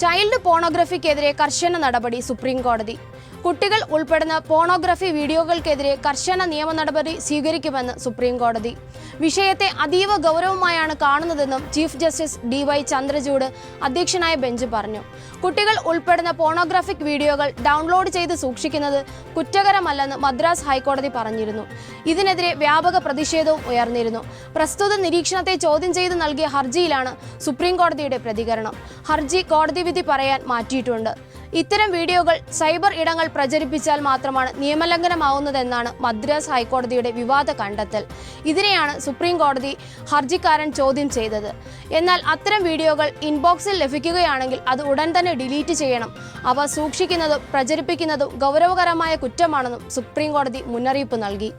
Child പോണോഗ്രഫിക്കെതിരെ കർശന നടപടി supreme കോടതി. കുട്ടികൾ ഉൾപ്പെടുന്ന പോണോഗ്രഫി വീഡിയോകൾക്കെതിരെ കർശന നിയമ നടപടി സ്വീകരിക്കുമെന്ന് സുപ്രീം കോടതി. വിഷയത്തെ അതീവ ഗൗരവമായാണ് കാണുന്നതെന്നും chief justice D Y Chandrachud അധ്യക്ഷനായ ബെഞ്ച് പറഞ്ഞു. കുട്ടികൾ ഉൾപ്പെടുന്ന പോണോഗ്രാഫിക് വീഡിയോകൾ ഡൗൺലോഡ് ചെയ്ത് സൂക്ഷിക്കുന്നത് കുറ്റകരമല്ലെന്ന് മദ്രാസ് ഹൈക്കോടതി പറഞ്ഞിരുന്നു. ഇതിനെതിരെ വ്യാപക പ്രതിഷേധവും ഉയർന്നിരുന്നു. പ്രസ്തുത നിരീക്ഷണത്തെ ചോദ്യം ചെയ്ത് നൽകിയ ഹർജിയിലാണ് സുപ്രീം കോടതിയുടെ പ്രതികരണം. ഹർജി കോടതി വിധി പറയാൻ മാറ്റിയിട്ടുണ്ട്. ഇത്തരം വീഡിയോകൾ സൈബർ ഇടങ്ങൾ പ്രചരിപ്പിച്ചാൽ മാത്രമാണ് നിയമലംഘനമാവുന്നതെന്നാണ് മദ്രാസ് ഹൈക്കോടതിയുടെ വിവാദ കണ്ടെത്തൽ. ഇതിനെയാണ് സുപ്രീം കോടതി ഹർജിക്കാരൻ ചോദ്യം ചെയ്തത്. എന്നാൽ അത്തരം വീഡിയോകൾ ഇൻബോക്സിൽ ലഭിക്കുകയാണെങ്കിൽ അത് ഉടൻ തന്നെ ഡിലീറ്റ് ചെയ്യണം. അവ സൂക്ഷിക്കുന്നതും പ്രചരിപ്പിക്കുന്നതും ഗൗരവകരമായ കുറ്റമാണെന്നും സുപ്രീം കോടതി മുന്നറിയിപ്പ് നൽകി.